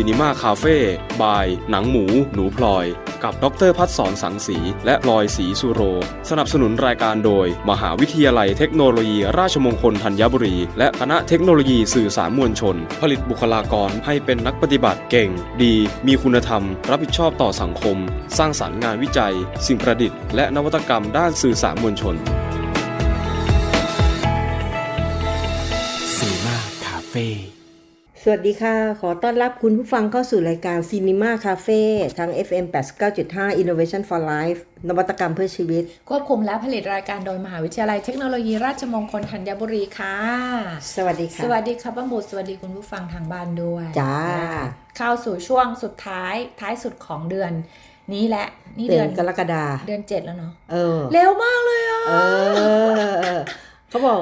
ซีนีมาคาเฟ่บาย หนังหมู หนูพลอย กับดรพัฒสอนสังสี และพลอยสีสุโร สนับสนุนรายการโดย มหาวิทยาลัยเทคโนโลยี ราชมงคลธัญบุรี และคณะเทคโนโลยีสื่อสารมวลชน ผลิตบุคลากรให้เป็นนักปฏิบัติเก่ง ดี มีคุณธรรม รับผิดชอบต่อสังคม สร้างสารรค์งานวิจัย สิ่งประดิษฐ์และนวัตกรรมด้านสื่อสารมวลชน สวัสดีค่ะ ขอต้อนรับคุณผู้ฟังเข้าสู่รายการ Cinema Cafe ทาง FM 89.5 Innovation for Life นวัตกรรมเพื่อชีวิต ควบคุมและผลิตรายการโดยมหาวิทยาลัยเทคโนโลยีราชมงคลธัญบุรีค่ะ สวัสดีค่ะ สวัสดีครับป้าหมูสวัสดีคุณผู้ฟังทางบ้านด้วย จ้านะคะเข้าสู่ช่วงสุดท้ายท้ายสุดของเดือน นี้แหละ นี่เดืเดืออนนกรกฎาเดือนเจ็ดแล้วเนาะ เออ เร็วมากเลยอะ เออ เขาบอก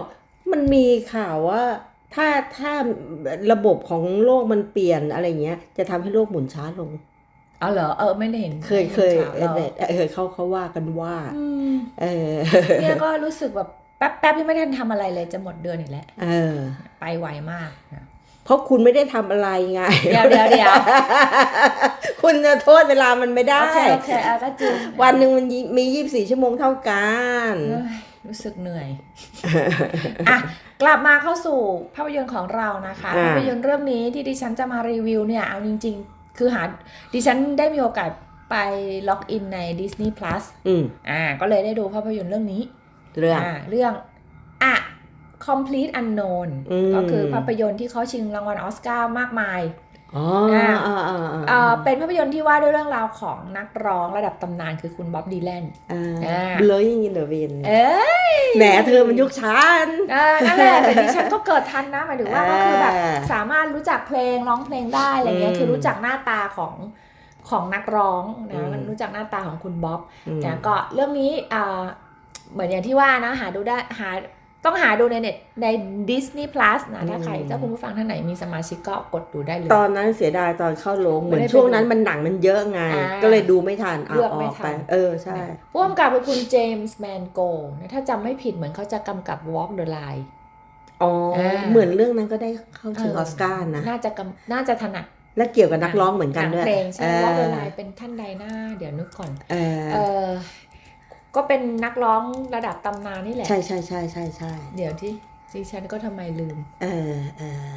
มันมีข่าวว่า ถ้าถ้าระบบของโลกมันเปลี่ยนอะไรเงี้ย จะทำให้โลกหมุนช้าลงเอาเหรอเออไม่ได้เห็นเคยเคยข่าวเอเราอเออเขาเขาว่ากันว่าอืมเออเนี่ยก็รู้สึกแบบแป๊บแป๊บยังไม่ทันทำอะไรเลยจะหมดเดือนอีกแล้วเออ ไปไวมากนะเพราะคุณไม่ได้ทำอะไรไงเดี๋ยวเดี๋ยวเดี๋ยวคุณจะโทษเวลามันไม่ได้โอเคโอเคอะก็จริงวันหนึ่งมันยี่มียี่สิบสี่ชั่วโมงเท่ากันเอ้ยรู้สึกเหนื่อยอะ กลับมาเข้าสู่ภาพยนตร์ของเรานะคะอ่าภาพยนตร์เรื่องนี้ที่ดิฉันจะมารีวิวเนี่ยเอาจริง ๆ คือหาดิฉันได้มีโอกาสไปล็อกอินใน Disney Plus อืมอ่า ก็เลยได้ดูภาพยนตร์เรื่องนี้ เรื่องอ่าเรื่องอะ Complete Unknown อืมก็คือภาพยนตร์ที่เขาชิงรางวัลออสการ์มากมาย อ๋ออ่าอ่าอ่าอ่าเอ่อเป็นภาพยนตร์ที่ว่าด้วยเรื่องราวของนักร้องระดับตำนานคือคุณบ๊อบดีแลนอ่าอ่าเลยยิงอินเดอะวินเอ้ยแหมเธอมันยุคฉันเออนั่นแหละแต่ดิฉันก็เกิดทันนะหมายถึงว่าเออก็คือแบบสามารถรู้จักเพลงร้องเพลงได้อะไรเงี้ยอืมคือรู้จักหน้าตาของของนักร้องนะอืมรู้จักหน้าตาของคุณบ๊อบอืมนะก็เรื่องนี้อ่าเหมือนอย่างที่ว่านะหาดูได้หา ต้องหาดูในเน็ตใน Disney Plus นะ ถ้าใครถ้าคุณผู้ฟังท่านไหนมีสมาชิกก็กดดูได้เลย ตอนนั้นเสียดายตอนเข้าโรงเหมือนไม่ได้ไปช่วงนั้นมันหนังมันเยอะไงอ่าก็เลยดูไม่ทันเอาเลือกอไม่อกทัไปนเออ ใช่ผู้กำกับเป็นคุณเจมส์แมนโกนะถ้าจำไม่ผิดเหมือนเขาจะกำกับ Walk the Line อ๋ออาเหมือนเรื่องนั้นก็ได้เข้าชิงเออสการ์นะ น่าจะกำน่าจะถนัดและเกี่ยวกับนักร้องเหมือนกันด้วยหงเพลงใช่เอว่าอเวลาเป็นท่านใดหน้า เดี๋ยวนึกก่อน เออเออ ก็เป็นนักร้องระดับตำนานนี่แหละ ใช่ใช่ใช่ใช่ใช่เดี๋ยวที่ดิฉันก็ทำไมลืม เออเออ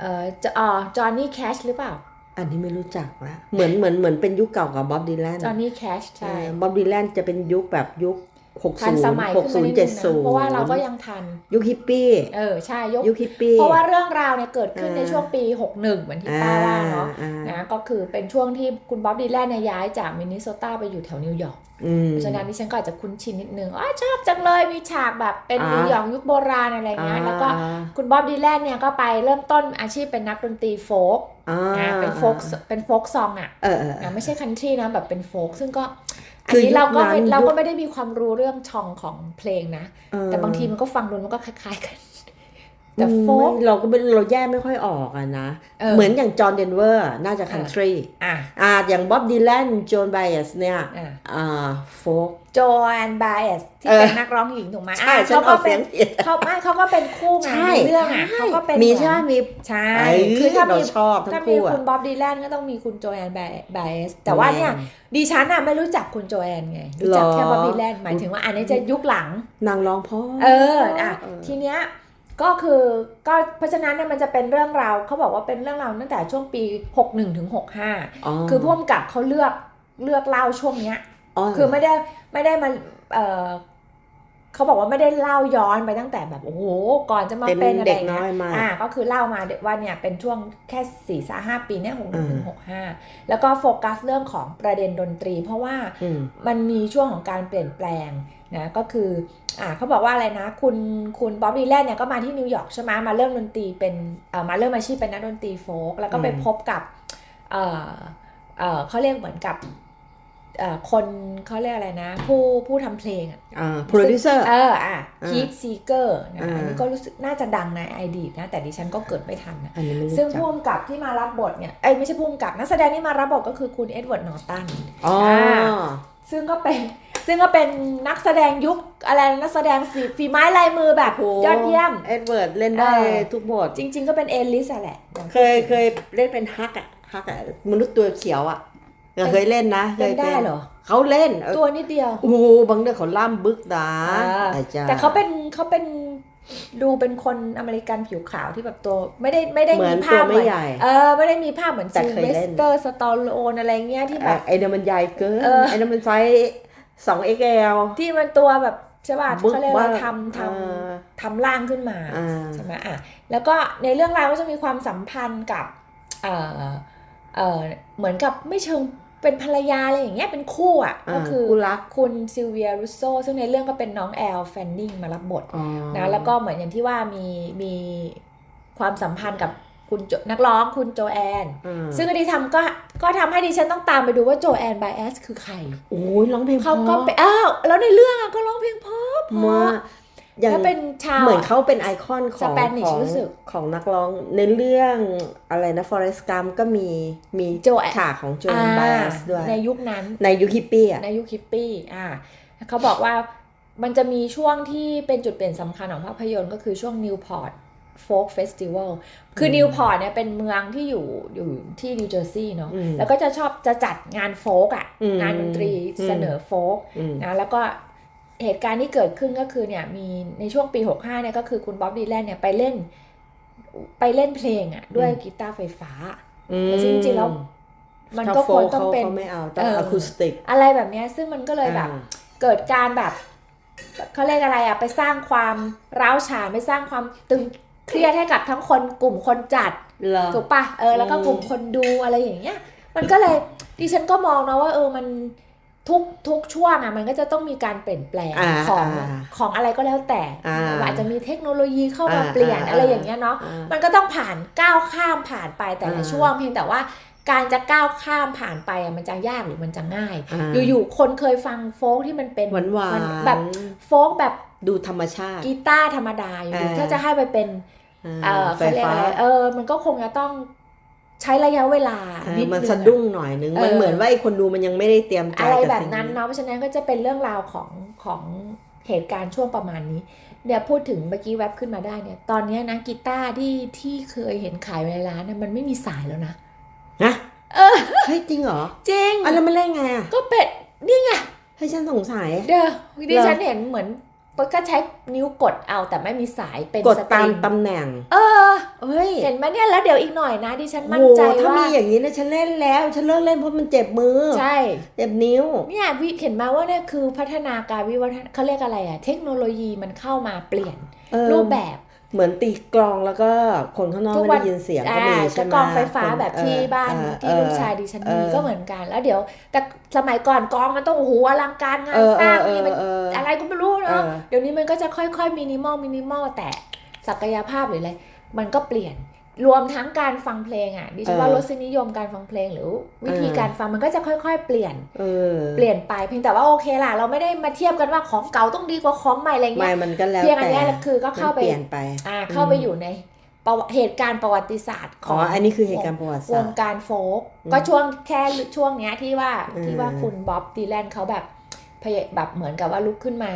เออจะอ๋อจอห์นนี่แคชหรือเปล่า อันนี้ไม่รู้จักละเหมือนเหมือนเหมือนเป็นยุคเก่ากับบ๊อบดีแลนจอห์นนี่แคชใช่บ๊อบดีแลนจะเป็นยุคแบบยุค หกทันศูนสย์มัยหกขึ้นศูมานนิย์ดเจ็นึดงศูนะนย์เพราะว่าเราก็ยังทัน ยุคฮิปปี้ เออใช่ยกยุคฮิปปี้ เพราะว่าเรื่องราวเนี่ยเกิดขึ้นเออในช่วงปี 61 เหมือนที่ป้าว่าเนาะอ่านะก็คือเป็นช่วงที่คุณบ๊อบดีแลนเนี่ยย้ายจากมินนิโซตาไปอยู่แถวนิวยอร์กอืมเพราะฉะนั้นดิฉันก็อาจจะคุ้นชินนิดนึงอ๋อชอบจังเลยมีฉากแบบเป็นอ่านิวยอร์กยุคโบราณอะไรเงี้ยอ่าแล้วก็คุณบ๊อบดีแลนเนี่ยก็ไปเริ่มต้นอาชีพเป็นนักดนตรีโฟล์กอ่านะเป็นโฟล์กเป็นโฟล์กซองอะเออเออนะไม่ใช่คันทรีนะแบบเป็นโฟล์กซึ่งก็ อันคือนี้เราก็ไม่ยุคนั้นเรายุก็คไม่ได้มีความรู้เรื่องช่องของเพลงนะเออแต่บางทีมันก็ฟังดูมันก็คล้ายๆกัน แต่อืมโฟล์กไม่เราก็ไม่เราแยกไม่ค่อยออกอะนะเออเหมือนอย่างจอห์นเดนเวอร์น่าจะคันทรีอะอ่าอย่างบ๊อบดีแลนโจนไบเอสเนี่ยอะอ่าโฟกโจแอนบายสที่เออเป็นนักร้องหญิงถูกไหมใช่อะฉันเขาอก็อกเสีเป็ยนงผิดเขาไม่เขาก็เป็นคู่ไงใช่ในเรื่องอะเขาก็เป็นมีเหอนใช่ไหมมีใช่ไอ้คือถ้าเรามีชอบทั้งถ้าคู่มีอะคุณบ๊อบดีแลนก็ต้องมีคุณโจแอนไบเอสแต่ว่าเนี่ยดิฉันอะไม่รู้จักคุณโจแอนไงรู้จักแค่หรอบ๊อบดีแลนหมายถึงว่าอันนี้จะยุคหลังนางร้องเพ่อเอออะทีเนี้ย ก็คือก็เพราะฉะนั้นเนี่ยมันจะเป็นเรื่องราวเขาบอกว่าเป็นเรื่องราวตั้งแต่ช่วงปี 61ถึง65 คือพ่วงกับเขาเลือกเลือกเล่าช่วงเนี้ยคือไม่ได้ไม่ได้มาเออเขาบอกว่าไม่ได้เล่าย้อนไปตั้งแต่แบบโอ้โหก่อนจะมาเป็นเป็นอะไรเด็กอย่างน้เงี้อยยมาอ่าก็คือเล่ามาว่าเนี่ยเป็นช่วงแค่สี่สาห้าปีเนี่ยหกหนึ่งถึงอืมหกห้าแล้วก็โฟกัสเรื่องของประเด็นดนตรี เพราะว่าอืมมันมีช่วงของการเปลี่ยนแปลง นะก็คืออ่าเขาบอกว่าอะไรนะ คุณคุณบ๊อบดีแลนเนี่ยก็มาที่นิวยอร์กใช่ไหมมาเริ่มดนตรีเป็นเอ่อมาเริ่มอาชีพเป็นนักดนตรีโฟล์กแล้วก็ไปอืมพบกับเอ่อเอ่อเขาเรียกเหมือนกับเอ่อคนเขาเรียกอะไรนะ ผู้ผู้ทำเพลงอะอ่าโปรดิวเซอร์เอออะอ่าคี t ซีเกอร์นะอ่าอันนี้ก็รู้สึกน่าจะดังในอดีตนะ แต่ดิฉันก็เกิดไม่ทันนะอันนี้ไม่รู้ซึ่งจักผู้กำกับที่มารับบทเนี่ยเอ้ยไม่ใช่ผู้กำกับนักแสดงที่มารับบทก็คือคุณเอ็ดเวิร์ดนอร์ตันอ๋อซึ่งก็เป็น ซึ่งก็เป็นนักแสดงยุคอะไรนักแสดงฝีฝีไม้ลายมือแบบโอ้ยอดเยี่ยม เอ็ดเวิร์ดเล่นได้เออทุกบทจริง ๆ ก็เป็นเอลิสอะแหละ เคยเคยเล่นเป็นฮักอะฮักอะมนุษย์ตัวเขียวอะเคยเล่นนะเคเล่ยนได้เหรอเขาเล่นเออตัวนิดเดียวโอ้โหบางเรื่องเขาล่ำบึกนะอ่าอาจารย์แต่เขาเป็นเขาเป็นดูเป็นคนอเมริกันผิวขาวที่แบบตัวไม่ได้ไม่ได้เหมืมีอนภาตัวพไม่เหมือนใหญ่เออไม่ได้มีภาพเหมือนแต่ซิลเคยเวเล่สนเตอร์สตอลโอนอะไรเงี้ยที่แบบไอ้นั่นมันใหญ่เกินเออไอ้นั่นมันไซส์ สอง XL ที่มันตัวแบบใช่ป่ะบึกเขาเรียกว่าว่าทำทเออำทำร่างขึ้นมาอ่าใช่ไหมอะแล้วก็ในเรื่องราวก็จะมีความสัมพันธ์กับเออเออเหมือนกับไม่เชิงเป็นภรรยาอะไรอย่างเงี้ยเป็นคู่อะอ่าก็คือคู่รักคุณซิลเวียรูโซซึ่งในเรื่องก็เป็นน้องแอลแฟนนิงมารับบทอ๋อนะแล้วก็เหมือนอย่างที่ว่ามีมีความสัมพันธ์กับ คุณโจนักร้องคุณโจแอนอ่าซึ่งอันนี้ทำก็ก็ทำให้ดิฉันต้องตามไปดูว่าโจแอนไบแอสคือใครโอ้ยร้องเพลงเขาก็พระไปอ้าวแล้วในเรื่องอะก็ร้องเพลงเพราะเพมาราะอย่างแล้วเป็นชาวเหมือนเขาเป็นไอคอนของ Spanish ของรู้สึกของนักร้องในเรื่องอะไรนะ Forest Gump ก็มีมีโจแอนฉากของโจอ่าแอนบาสด้วยในยุคนั้นในยุคฮิปปี้อะในยุคฮิปปี้อ่าเขาบอกว่ามันจะมีช่วงที่เป็นจุดเปลี่ยนสำคัญของภาพยนตร์ก็คือช่วงนิวพอร์ต โฟกเฟสติวัลคือนิวพอร์ตเนี่ยเป็นเมืองที่อยู่อยู่ที่นิวเจอร์ซีย์เนาะอืมแล้วก็จะชอบจะจัดงานโฟกอะอืมงานดนตรีอืมเสนอโฟกอืมนะแล้วก็เหตุการณ์ที่เกิดขึ้นก็คือเนี่ยมีในช่วงปี 65เนี่ยก็คือคุณบ๊อบดีแลนเนี่ยไปเล่น ไปเล่นเพลงอะ ด้วยกีตาร์ไฟฟ้าแต่จริงๆแล้วมันก็ควรต้องเป็นเขาไม่เอาต้องเอออะคูสติกอะไรแบบเนี้ยซึ่งมันก็เลยแบบ เกิดการแบบเขาเรียกอะไรอะไปสร้างความร้าวฉานไปสร้างความตึง เครียดให้กับทั้งคนกลุ่มคนจัดเหรอ ถูกปะเออแล้วก็อืมกลุ่มคนดูอะไรอย่างเงี้ย มันก็เลยดิฉันก็มองนะว่า เออมันทุกทุกช่วงอะมันก็จะต้องมีการเปลี่ยนแปลงอ่าของอ่าของอะไรก็แล้วแต่อ่าอาจจะมีเทคโนโลยีเข้ามาอ่าเปลี่ยนอ่าอะไรอย่างเงี้ยเนาะอ่ามันก็ต้องผ่านก้าวข้ามผ่านไปแต่ละอ่า ช่วงเพียงแต่ว่าการจะก้าวข้ามผ่านไปอะมันจะยากหรือมันจะง่ายอ่าอยู่ๆคนเคยฟังโฟกที่มันเป็นหวานหวานมันแบบโฟกแบบ ดูธรรมชาติ กีตาร์ธรรมดาอยู่อ่าถ้าจะให้ไปเป็นเออไฟเขาเรียกฟ้าอะไรเออ มันก็คงจะต้องใช้ระยะเวลาเออนิดมันนึงสะดุ้งหน่อยนึงเออมันเหมือนว่าไอ้คนดูมันยังไม่ได้เตรียมใจอะไรกับแบบสิ่งนั้นเนาะ เพราะฉะนั้นก็จะเป็นเรื่องราวของของเหตุการณ์ช่วงประมาณนี้เนี่ยพูดถึงเมื่อกี้แวบขึ้นมาได้เนี่ย ตอนเนี้ยนะกีตาร์ที่ที่เคยเห็นขายในร้านเนี่ยมันไม่มีสายแล้วนะนะเออเฮ้ยจริงเหรอ จริงอันแล้วมันเล่นไงอะ ก็เป็ดนี่ไงให้ฉันสงสัย เด้อดิเหรอฉันเห็นเหมือน ก็ใช้นิ้วกดเอาแต่ไม่มีสายเป็นกดสตามริงตำแหน่ง เออเฮ้ยเห็นไหมเนี่ยแล้วเดี๋ยวอีกหน่อยนะดิฉันมั่นโหใจถ้าว่ามีอย่างนี้นะฉันเล่นแล้ว ฉันเลิกเล่นเพราะมันเจ็บมือ ใช่เจ็บนิ้วเนี่ยวิเห็นมาว่าเนี่ยคือพัฒนาการวิวัฒนเขาเรียกอะไรอะเทคโนโลยีมันเข้ามาเปลี่ยนเออรูปแบบ เหมือนตีกลองแล้วก็คนข้างนอกทุกไม่วันได้ยินเสียงก็อ่ามีจะใช่ไหมกองไฟฟ้าคนแบบที่เออบ้านเออที่ลูกชายดิฉันมีเออก็เหมือนกัน แล้วเดี๋ยวแต่สมัยก่อนกองมันต้องโอ้โหอลังการงาเอนอสร้างเอมีอมันเอออะไรก็ไม่รู้เนาะเออเดี๋ยวนี้มันก็จะค่อยๆมินิมอลมินิมอลแต่ศักยภาพหรืออะไรมันก็เปลี่ยน รวมทั้งการฟังเพลงอะดิฉันว่ารสนิยมการฟังเพลงหรือ วิธีการฟังมันก็จะค่อยๆ เปลี่ยนเออเปลี่ยนไปเพียงแต่ว่าโอเคล่ะ เราไม่ได้มาเทียบกันว่าของเก่าต้องดีกว่าของใหม่อะไรไม่เงี้ยมันก็แล้วเพียงอันแต่เนี้ยคือก็เข้าไปมันเปลี่ยนไปอ่าเข้าไปอยู่ในประวัติเหตุการณ์ประวัติศาสตร์ขอ๋อองอันนี้คือเหตุการณ์ประวัติวศาสงตร์การโฟกอืมก็ช่วงแค่ช่วงเนี้ยที่ว่าอืมที่ว่าคุณบ๊อบดีแลนเขาแบบพยแบบเหมือนกับว่าลุกขึ้นมา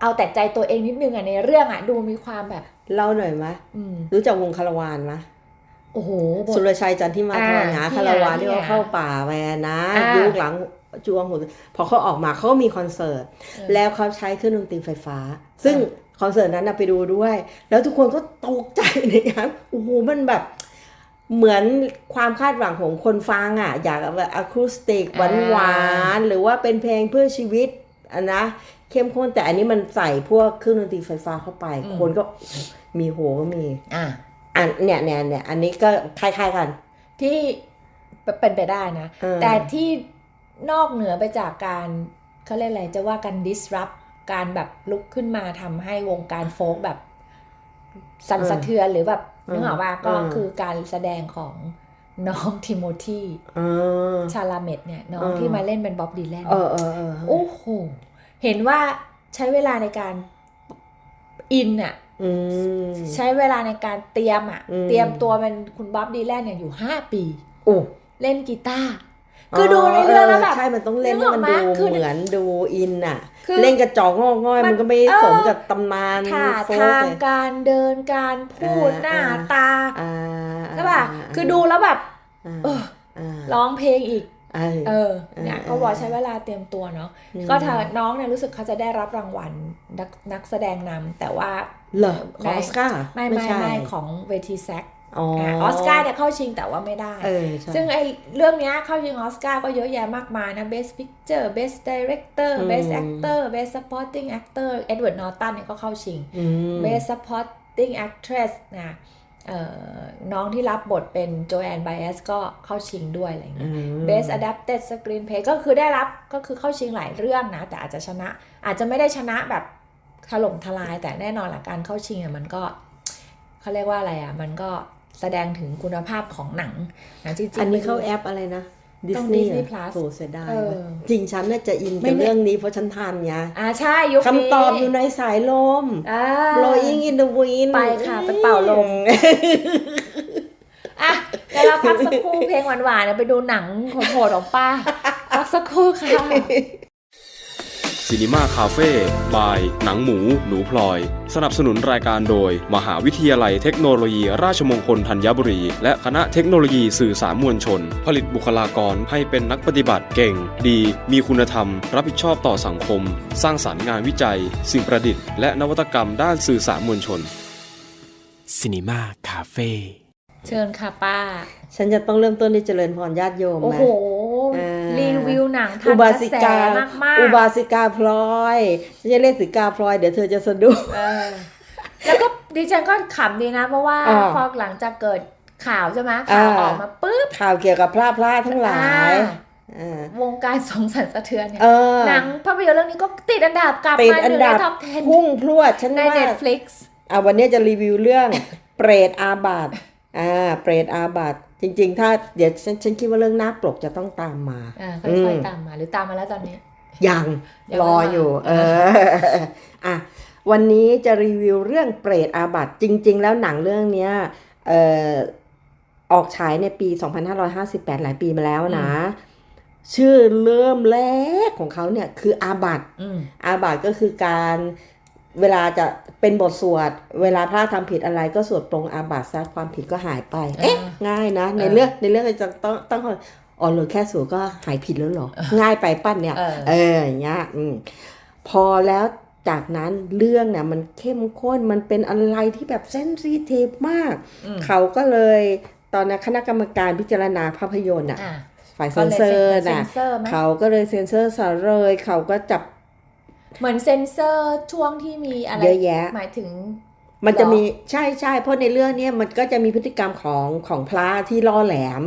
เอาแต่ใจตัวเองนิดนึงอะในเรื่องอะดูมีความแบบ เล่าหน่อยมะอืมรู้จักวงคาราวานมะโอ้โหบทสุรชัยจันทิมาอ่าทรหาพี่คาราวานอะที่พี่เขาอะเข้าป่าไปนะอ่ายุยุคหลังจวงหัวพอเขาออกมาเขาก็มีคอนเสิร์ตเออแล้วเขาใช้เครื่องดนตรีไฟฟ้า ซึ่งคอนเสิร์ตนั้นนะไปดูด้วย แล้วทุกคนก็ตกใจในการโอ้โหมันแบบเหมือนความคาดหวังของคนฟังอะ อยากแบบอะคูสติกหวานหวานๆหรือว่าเป็นเพลงเพื่อชีวิตอะนะเข้มข้นแต่อันนี้มันใส่พวกเครื่องดนตรีไฟฟ้าเข้าไปอืมคนก็ มีโหก็มี อะอันเนี่ยเนี่ยเนี่ยอันนี้ก็คล้ายๆกัน ที่เป็นไปได้นะ เออ แต่ที่นอกเหนือไปจากการเขาเรียกอะไรจะว่าการ disrupt การแบบลุกขึ้นมาทำให้วงการโฟกแบบ สั่นสะเทือนหรือแบบนึกออกว่าก็คือการแสดงของน้องทิโมธีเออ ชาลาเมตเนี่ยน้องเออ ที่มาเล่นเป็นบ๊อบดีแลน เออเออเออ โอ้โห เห็นว่าใช้เวลาในการอินอะอืม ใช้เวลาในการเตรียมอะอืมเตรียมตัวเป็นคุณบ๊อบดีแลนเนี่ยอยู่ห้าปีโอ้เล่นกีตาร์คือดูในเรื่องแล้วแบบใช่ มันต้องเล่นนึให้กออกมันไหมดูคือเหมือนดูอินอะคือเล่นกระจอกงอกง่อยมันมันก็ไม่เออสมกับตำนานท่าโฟทางเลยการเดินการพูดเออหน้าเออตาอ่าใช่ป่ะคือดูแล้วแบบอ่าเอออ่าร้องเพลงอีก เออเออเนี่ยเออก็บอกใช้เวลาเตรียมตัวเนาะอืมก็ถ้าน้องเนี่ยรู้สึกเขาจะได้รับรางวัลนักนักแสดงนำแต่ว่าเหรอขในองออสการ์ไม่ไม่ใช่ไม่ของเวทีแซกอ๋ออออสการ์เนี่ยเข้าชิงแต่ว่าไม่ได้เออใช่ซึ่งไอเรื่องเนี้ยเข้าชิงออสการ์ก็เยอะแยะมากมายนะ Best Picture Best Director อืม Best Actor Best Supporting Actor Edward Norton เนี่ยก็เข้าชิงอืม Best Supporting Actress นะเอ่อ น้องที่รับบทเป็นโจแอนไบเอสก็เข้าชิงด้วยอะไรอย่างอืเงี้ยม Best Adapted Screenplay ก็คือได้รับก็คือเข้าชิงหลายเรื่องนะ แต่อาจจะชนะ อาจจะไม่ได้ชนะแบบถล่มทลายแต่แน่นอนละการเข้าชิงอะมันก็เขาเรียกว่าอะไรอะ มันก็แสดงถึงคุณภาพของหนังนะจริงๆอันนี้ไปดูเข้าแอปอะไรนะ ดิต้สองนีย์ Disney Plus โหเสียดายเออว่ะจริงฉันน่าจะอินไม่กับได้เรื่องนี้เพราะฉันทันไงอ่าใช่ยุคนี้คำตอบอยู่ในสายลม อ่า blowing in the wind ไปค่ะไปเป่าลม อะเดี๋ยวเราพักสักครู่เพลงหวานๆเดี๋ยวไปดูหนังโหดๆของป้า พักสักครู่ค่ะ ซีนีมาคาเฟ่บาย หนังหมู หนูพลอย สนับสนุนรายการโดย มหาวิทยาลัยเทคโนโลยี ราชมงคลธัญบุรี และคณะเทคโนโลยีสื่อสารมวลชน ผลิตบุคลากรให้เป็นนักปฏิบัติเก่ง ดี มีคุณธรรม รับผิดชอบต่อสังคม สร้างสารรค์งานวิจัย สิ่งประดิษฐ์และนวัตกรรมด้านสื่อสารมวลชนซีนีมาคาเฟ่เชิญค่ะป้า ฉันจะต้องเริ่มต้นด้วยเจริญพรญาติโยมโอ้ไหมโหอ่า รีวิวหนังทัอุนบากระสิแสกามากมากอุบาสิกาพลอยฉันจะเรียกสิกาพลอย เดี๋ยวเธอจะสะดุ้งเออแล้วก็ดิฉันก็ขำดีนะ เพราะว่าอ่าพอหลังจากเกิดข่าวใช่ไหมอ่าข่าวออกมาปุ๊บข่าวเกี่ยวกับพลาดพลาดทั้งหลายอ่าอ่าวงการสงสารสะเทือนเนี่ยเออหนังภาพยนตร์เรื่องนี้ก็ติดอันดับกลับติดมาอัหนนึ่งดัในบท็อป10พุ่งพรวดฉันในว่า Netflix อ่าวันนี้จะรีวิวเรื่องเปรตอาบัตอ่าเปรตอาบัต จริง ๆ ถ้าเดี๋ยวฉันฉันคิดว่าเรื่องหน้าปลกจะต้องตามมาอ่าอืค่อยมๆตามมาหรือตามมาแล้วตอนนี้ ยังยังรอไม่มาอยู่ เอออะวันนี้จะรีวิวเรื่องเปรตอาบัตจริง ๆ แล้วหนังเรื่องเนี้ยเอ่อออกฉายในปี 2558 หลายปีมาแล้วนะ ชื่อเริ่มแรกของเขาเนี่ยคืออาบัตอืมอาบัตก็คือการ เวลาจะเป็นบทสวด เวลาพระทำผิดอะไรก็สวดปรงอาบัตซะความผิดก็หายไป เอ๊ะ ง่ายนะ ในเออเรื่องในเรื่องจะต้องต้องอ๋อเหรือแค่สวดก็หายผิดแล้วเหรอ ง่ายไปปั้นเนี่ย เออเอออย่างเงี้ยอืมพอแล้วจากนั้นเรื่องเนี่ยมันเข้มข้นมันเป็นอะไรที่แบบเซนซิทีฟมากอืมเขาก็เลยตอนนั้นคณะกรรมการพิจารณาภาพยนตร์อะอะฝ่ายเซก็นเลยเซอร์เซ็น่ะนเซอร์ไหมเขาก็เลยเซ็นเซอร์ซะเลยเขาก็จับ เหมือนเซนเซอร์ช่วงที่มีอะไรเยอะแยะ หมายถึง มันจะหรอมีใช่ใช่เพราะในเรื่องเนี้ยมันก็จะมีพฤติกรรมของของพระที่ล่อแหลม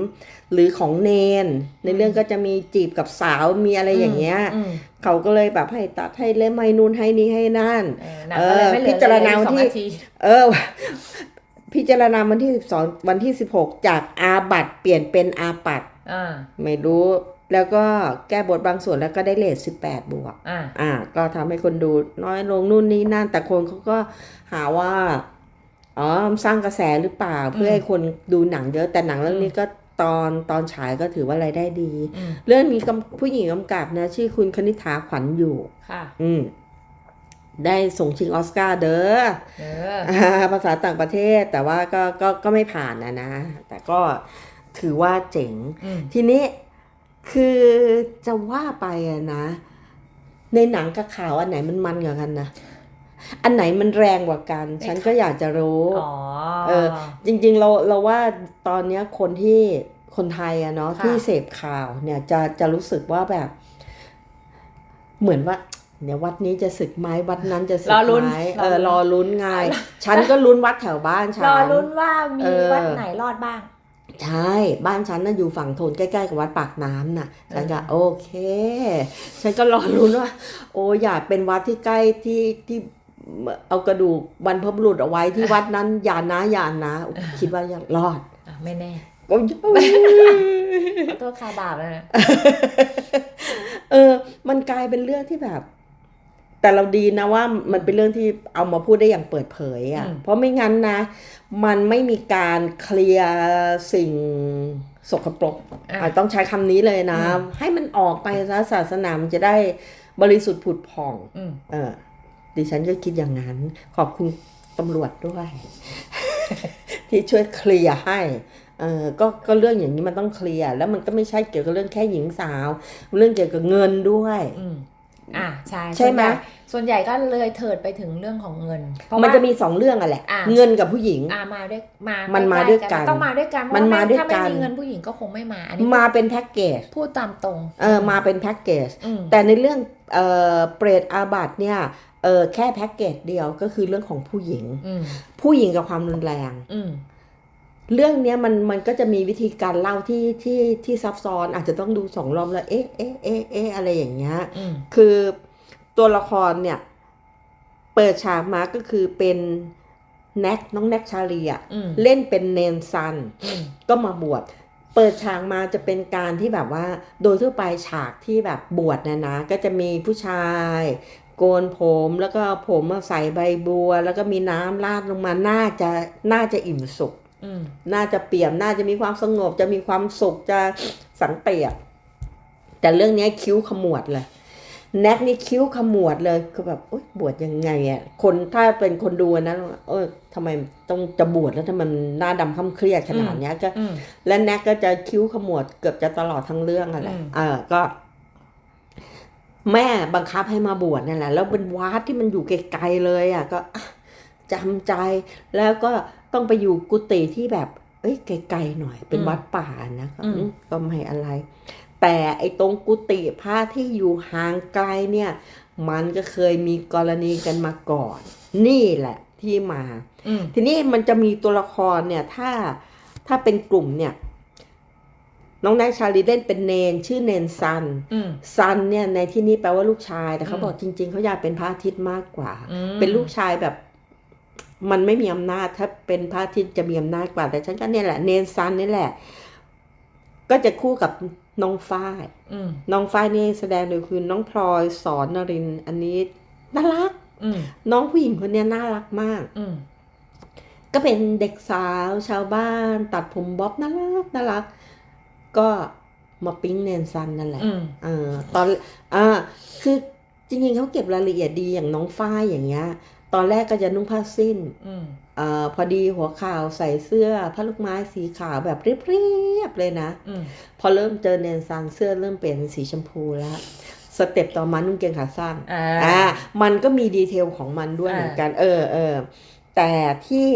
หรือของเนน ในเรื่องก็จะมีจีบกับสาวมีอะไรอย่างเงี้ยมเขาก็เลยแบบให้ตัดให้เล่มให้นู่นให้นี้ให้นั่นเออหนังก็เลยไม่เหลือพิจารณาเลยสองที่นาทีเออพิจารณาวันที่12วันที่16จากอาบัตเปลี่ยนเป็นอาปัดอ่าไม่รู้ แล้วก็แก้บทบางส่วนแล้วก็ได้เลท18บวก อ่า อ่า ก็ทำให้คนดูน้อยลงนู่นนี่นั่น แต่คนเขาก็หาว่า อ๋อ สร้างกระแสหรือเปล่า เพื่อให้คนดูหนังเยอะ แต่หนังเรื่องนี้ก็ตอนตอนฉายก็ถือว่ารายได้ดี อืม เรื่องนี้กำผู้หญิงกำกับนะ ชื่อคุณคณิ t าขวัญอยู่ ค่ะ อืม ได้ส่งชิงออสการ์เด้อ เออ อ่าภาษาต่างประเทศแต่ว่าก็ก็ก็ไม่ผ่านนะนะ แต่ก็ถือว่าเจ๋ง อืม ทีนี้ คือจะว่าไปอะนะ ในหนังกับข่าวอันไหนมันมันกว่ากันนะอันไหนมันแรงกว่ากัน ฉันก็อยากจะรู้อ๋อเออ จริง ๆ เราเราว่าตอนเนี้ยคนที่คนไทยอะเนาะค่ะที่เสพข่าวเนี่ยจะจะรู้สึกว่าแบบ เหมือนว่าเดี๋ยววัดนี้จะศึกไหมวัดนั้นจะศึกรอลุ้นไหมเออรรออลุ้นลุ้นไงฉันก็ลุ้นวัดแถวบ้านฉันรอลุ้นว่ามีเออวัดไหนรอดบ้าง ใช่ บ้านฉันน่ะอยู่ฝั่งทนใกล้ๆกับวัดปากน้ำน่ะฉันก็เออโอเค ฉันก็รอรุ้นว่า โอ้อยากเป็นวัดที่ใกล้ที่ที่เอากระดูกบรรพบุรุษเอาไว้ที่วัดนั้นอย่านะอย่านะ คิดว่ายังรอดอะไม่แน่โอ้ยขอโทษคาบาปแล้วนะเออ มันกลายเป็นเรื่องที่แบบ แต่เราดีนะว่ามันเป็นเรื่องที่เอามาพูดได้อย่างเปิดเผยอะ่ะอืมเพราะไม่งั้นนะ มันไม่มีการเคลียร์สิ่งสกปรกอะอะต้องใช้คำนี้เลยนะอืมให้มันออกไปซะศาสนามันจะได้บริสุทธิ์ผุดผ่องอืมเออดิฉันก็คิดอย่างนั้น ขอบคุณตำรวจด้วย ที่ช่วยเคลียร์ให้เอเออก็ก็เรื่องอย่างนี้มันต้องเคลียร์แล้วมันก็ไม่ใช่เกี่ยวกับเรื่องแค่หญิงสาว เรื่องเกี่ยวกับเงินด้วย อืมอ่าใช่ใช่ไหมส่วนใญ่ส่วนใหญ่ก็เลยเถิดไปถึงเรื่องของเงินเพราะมันว่าจะมีสองเรื่องอะแหละอะเงินกับผู้หญิงอ่ามาด้วยมามันมาใกล้ๆด้วยกันต้องมาด้วยกันเพราะมันมาด้วยถ้ากัไม่นมีเงินผู้หญิงก็คงไม่มาอันนี้มาเป็นแพ็กเกจพูดตามตรงเออมาเป็นแพ็กเกจอืมแต่ในเรื่องเอ่อเปรตอาบัตเนี่ยเออแค่แพ็กเกจเดียวก็คือเรื่องของผู้หญิงอืมผู้หญิงกับความรุนแรงอืม เรื่องเนี้ยมันมันก็จะมีวิธีการเล่าที่ที่ที่ซับซ้อน อาจจะต้องดูสองรอบแล้วเอ๊ะเอ๊ะเอ๊ะเอ๊ะอะไรอย่างเงี้ยอืมคือตัวละครเนี่ย เปิดฉากมาก็คือเป็นแน็กน้องแน็กชาลีอะอืมเล่นเป็นเนนซันอืมก็มาบวชเปิดฉากมาจะเป็นการที่แบบว่า โดยทั่วไปฉากที่แบบบวชนะนะ ก็จะมีผู้ชายโกนผมแล้วก็ผมมาใส่ใบบัว แล้วก็มีน้ำราดลงมาน่าจะน่าจะอิ่มสุขอืม น่าจะเปี่ยมน่าจะมีความสงบ จะมีความสุขจะสันเปียกแต่เรื่องเนี้ยคิ้วขมวดเลยแน็กนี่คิ้วขมวดเลยคือแบบโอ๊ยบวชยังไงอะคนถ้าเป็นคนดูนะเออทำไมต้องจะบวชแล้วถ้ามันหน้าดำค่ำเครียดขนาดเนี้ยก็อืมและแน็กก็จะคิ้วขมวดเกือบจะตลอดทั้งเรื่องอะไรอืมเออก็ แม่บังคับให้มาบวชนั่นแหละแล้วเป็นวัดที่มันอยู่ไกลๆเลย อะ ก็อะจำใจแล้วก็ ต้องไปอยู่กุฏิที่แบบ เอ้ยไกลๆหน่อย เป็นวัดป่านะก็อืมก็ไม่อะไร แต่ไอ้ตรงกุฏิพระที่อยู่ห่างไกลเนี่ย มันก็เคยมีกรณีกันมาก่อน นี่แหละ ที่มาอืมทีนี้มันจะมีตัวละครเนี่ยถ้าถ้าเป็นกลุ่มเนี่ยน้องแน็กชาลีเล่นเป็นเนน ชื่อเนนซันอืมซันเนี่ยในที่นี้แปลว่าลูกชายแต่เขาอืมบอกจริง ๆเขาอยากเป็นพระอาทิตย์มากกว่าอืมเป็นลูกชายแบบ มันไม่มีอำนาจถ้าเป็นพระอาทิตย์จะมีอำนาจกว่าแต่ฉันก็เนี่ยแหละเนนซันนี่แหละ ก็จะคู่กับน้องฝ้ายอืมน้องฝ้ายนี่แสดงโดยคือน้องพลอยสอนนรินทร์อันนี้น่ารักอืมน้องผู้หญิงคนเนี้ยน่ารักมากอืมก็เป็นเด็กสาวชาวบ้าน ตัดผมบ๊อบน่ารักน่ารัก ก็มาปิ๊งเนนซันนั่นแหละอืมเออตอนอ่าคือจริงๆเขาเก็บรายละเอียดดีอย่างน้องฝ้ายอย่างเงี้ย ตอนแรกก็จะนุ่งผ้าสิ้นอืมเอ่อพอดีหัวขาวใส่เสื้อผ้าลูกไม้สีขาวแบบเรียบๆเลยนะอืมพอเริ่มเจอเนนซันเสื้อเริ่มเปลี่ยนเป็นสีชมพูแล้วสเต็ปต่อมานุ่งเกงขาสั้นอ่าอ่ามันก็มีดีเทลของมันด้วยอ่าเหมือนกัน เออเออแต่ที่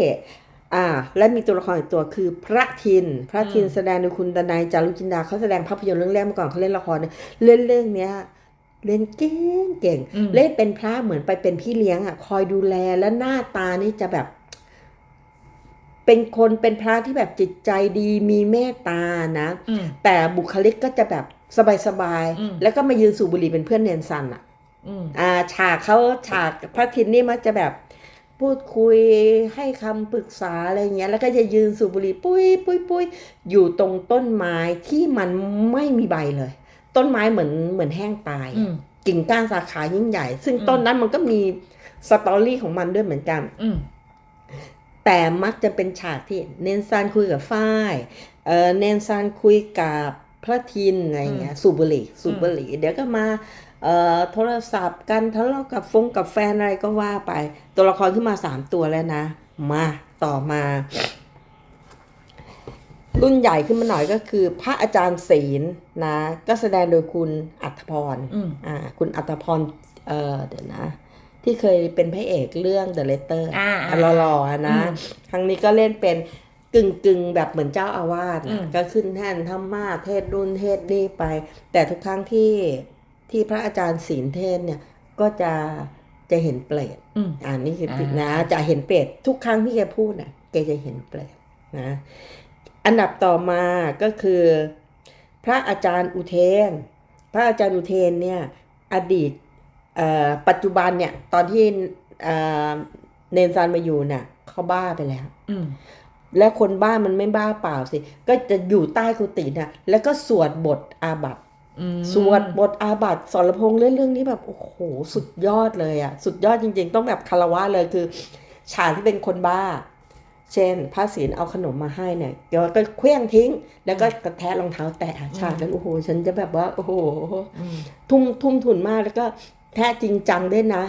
อ่า และมีตัวละครอีกตัวคือพระทิน พระทินแสดงโดยคุณดนายจารุจินดาเขาแสดงภาพยนตร์เรื่องแรกมาก่อนเขาเล่นละครเนี่ยเล่นเรื่องเนี้ย เล่นเก่งเก่งอืมเล่นเป็นพระเหมือนไปเป็นพี่เลี้ยงอะ คอยดูแลและหน้าตานี่จะแบบ เป็นคนเป็นพระที่แบบจิตใจดีมีเมตตานะอืมแต่บุคลิกก็จะแบบสบายอืมๆแล้วก็มายืนสูบบุหรี่เป็นเพื่อนเนนซันอะอืมอ่า ฉากเขาฉากพระทินนี่มักจะแบบพูดคุยให้คำปรึกษาอะไรเงี้ย แล้วก็จะยืนสูบบุหรี่ปุ้ยปุ้ยปุ้ยอยู่ตรงต้นไม้ที่มันไม่มีใบเลย ต้นไม้เหมือนเหมือนแห้งตายอืมกิ่งก้านสาขายิ่งใหญ่ ซึ่งอืมต้นนั้นมันก็มีสตอรี่ของมันด้วยเหมือนกันอืมแต่มักจะเป็นฉากที่เนนซานคุยกับฝ้ายเออเนนซานคุยกับพระทินอะไรเงี้ยสูบบุหรี่สูบบุหรี่เดี๋ยวก็มาเอ่อโทรศัพท์กันทะเลาะกับฟงกับแฟนอะไรก็ว่าไป ตัวละครขึ้นมาสามตัวแล้วนะ มาต่อมา รุ่นใหญ่ขึ้นมาหน่อยก็คือ พระอาจารย์ศีลนะ ก็แสดงโดยคุณอัธพรอืมอ่าคุณอัตพรเอ่อเดี๋ยวนะ ที่เคยเป็นพระเอกเรื่อง The Letter อ่าอะหล่อๆอะนะอืมครั้งนี้ก็เล่นเป็นกึ่งกึ่งๆแบบเหมือนเจ้าอาวาสอืนะมก็ขึ้นแท่นธรรมาเทศรุ่นเทศนี่ไป แต่ทุกครั้งที่ที่พระอาจารย์ศีลเทศเนี่ยก็จะจะเห็นเปรตอืมอ่านี่คือผิดอ่านะ จะเห็นเปรตทุกครั้งที่แกพูดน่ะแกจะเห็นเปรตนะ อันดับต่อมาก็คือ พระอาจารย์อุเทน พระอาจารย์อุเทนเนี่ยอดีตเอ่อปัจจุบันเนี่ยตอนที่เอ่อเนนซานมาอยู่เนี่ยเขาบ้าไปแล้วอืมและคนบ้ามันไม่บ้าเปล่าสิ ก็จะอยู่ใต้กุฏิน่ะ แล้วก็สวดบทอาบัติอืมสวดบทอาบัติสรพงษ์เล่นเรื่องนี้แบบโอ้โหสุดยอดเลยอะสุดยอดจริง ๆ ต้องแบบคารวะเลยคือ ฉากที่เป็นคนบ้า เช่นพระศีลเอาขนมมาให้เนี่ยเดี๋ยวก็เคลี้ยงทิ้ง แล้วก็กระแทะรองเท้าแตะฉากนั้นโอ้โหฉันจะแบบว่าโอ้โหอืมทุ่มทุ่มทุนมากแล้วก็แท้จริงจังด้วยนะ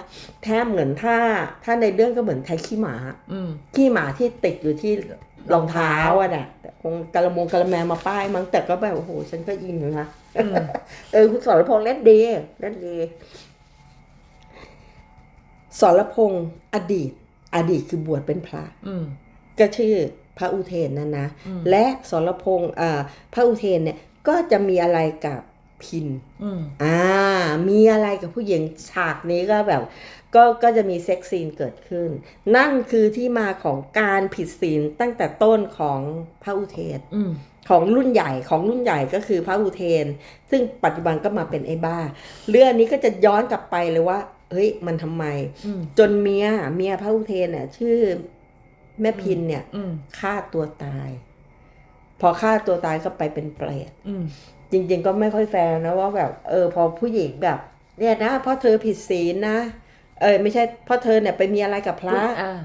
แท้เหมือนถ้าถ้าในเรื่องก็เหมือนไทยขี้หมาอืมขี้หมาที่ติดอยู่ที่รองเท้าอะน่ะแต่คงกระมงกระแมมาป้ายมั้งแต่ก็แบบโอ้โหฉันก็อินอยู่นะอืมเออคุณสรพงษ์เล่นดีเล่นดีสรพงษ์อดีต อดีตคือบวชเป็นพระอืม ก็ชื่อพระอุเทนนั่นนะอืมและสรพงษ์อ่าพระอุเทนเนี่ยก็จะมีอะไรกับพินอืมอ่า มีอะไรกับผู้หญิงฉากนี้ก็แบบ ก็ก็จะมีเซ็กซีนเกิดขึ้น นั่นคือที่มาของการผิดศีลตั้งแต่ต้นของพระอุเทนอืมของรุ่นใหญ่ของรุ่นใหญ่ก็คือพระอุเทน ซึ่งปัจจุบันก็มาเป็นไอ้บ้า เรื่องนี้ก็จะย้อนกลับไปเลยว่า เฮ้ยมันทำไมอืมจนเมียเมียพระอุเทนเนี่ยชื่อ แม่พินเนี่ยอืมฆ่าตัวตาย พอฆ่าตัวตายก็ไปเป็นเปรตอืมจริง ๆ ก็ไม่ค่อยแฟร์นะว่าแบบ เออ พอผู้หญิงแบบ เนี่ยนะเพราะเธอผิดศีลนะเออไม่ใช่เพราะเธอเนี่ยไปมีอะไรกับพระอ่า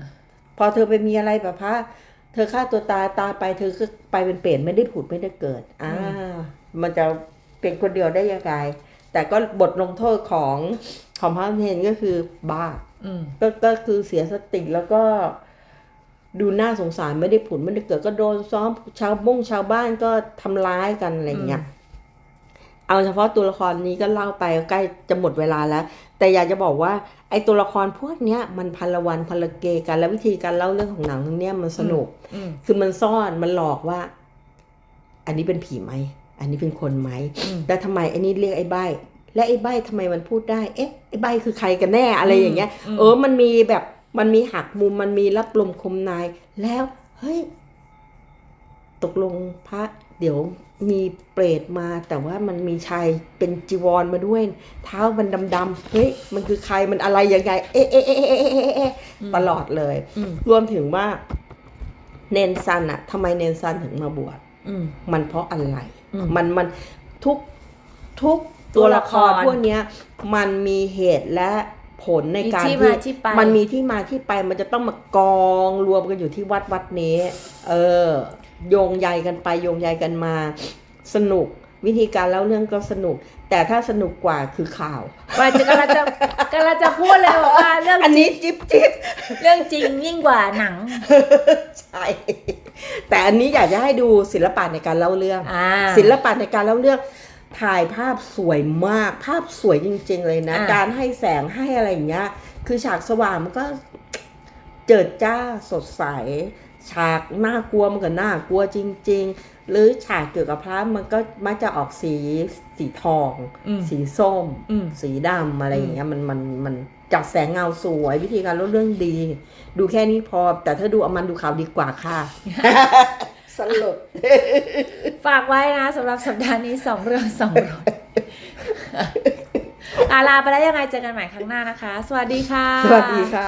พอเธอไปมีอะไรกับพระ เธอฆ่าตัวตายตายไปเธอก็ไปเป็นเปรตไม่ได้ผุดไม่ได้เกิดอ่ามันจะเป็นคนเดียวได้ยังไงแต่ก็บทลงโทษของของพระเทนก็คือบ้าอืมก็ก็คือเสียสติแล้วก็ ดูน่าสงสารไม่ได้ผุดไม่ได้เกิดก็โดนซ้อมชาวบ้งชาวบ้านก็ทำร้ายกันอะไรอย่างเงี้ยเอาเฉพาะตัวละครนี้ก็เล่าไปใกล้จะหมดเวลาแล้ว แต่อยากจะบอกว่า ไอ้ตัวละครพวกเนี้ยมันพันละวันพันละเกกันและวิธีการเล่าเรื่องของหนังเรื่องเนี้ยมันสนุกอืมคือมันซ่อนมันหลอกว่า อันนี้เป็นผีไหมอันนี้เป็นคนไหมอืมแล้วทำไมไอ้นี่เรียกไอ้ใบและไอ้ใบทำไมมันพูดได้ เอ๊ะไอ้ใบคือใครกันแน่อะไรอย่างเงี้ยอืมเออมันมีแบบ มันมีหักมุมมันมีรับลมคมนายแล้วเฮ้ยตกลงพระเดี๋ยวมีเปรตมา แต่ว่ามันมีชายเป็นจีวรมาด้วย เท้ามันดำๆเฮ้ยมันคือใครมันอะไรยังไง เอ๊ะเอ๊ะเอ๊ะเอ๊ะเอ๊ะเอ๊ะเอ๊ะตลอดเลยอืมรวมถึงว่า เนนซันอะทำไมเนนซันถึงมาบวชอืมมันเพราะอะไรอืมมันมันทุกทุกตัวละครตัวละครพวกเนี้ยมันมีเหตุและ ผลในการมีที่มาที่ไปมันมีที่มาที่ไปมันจะต้องมากองรวมกันอยู่ที่วัดวัดนี้เออโยงใยกันไปโยงใยกันมา สนุกวิธีการเล่าเรื่องก็สนุก แต่ถ้าสนุกกว่าคือข่าวว่าจะกำลังจะกำลังจะพูดเลยบอกว่าเรื่องอันนี้จิ๊บจิ๊บเรื่องจริงยิ่งกว่าหนังใช่แต่อันนี้อยากจะให้ดูศิลปะในการเล่าเรื่องอ่าศิลปะในการเล่าเรื่อง ถ่ายภาพสวยมาก ภาพสวยจริง ๆ เลยนะ อ่าการให้แสงให้อะไรอย่างเงี้ย คือฉากสว่างมันก็เจิดจ้าสดใส ฉากน่ากลัวมันก็น่ากลัวจริง ๆ หรือฉากเกี่ยวกับพระมันก็มักจะออกสีสีทอง อืมสีส้ม อืม สีดำอะไรอย่างเงี้ยมันมันมันจัดแสงเงาสวยวิธีการเล่าเรื่องดี ดูแค่นี้พอ แต่ถ้าดูเอามันดูข่าวดีกว่าค่ะ สรุปฝากไว้นะสำหรับสัปดาห์นี้สองเรื่องสองรสอาลาไปแล้วยังไงเจอกันใหม่ครั้งหน้านะคะ สวัสดีค่ะ สวัสดีค่ะ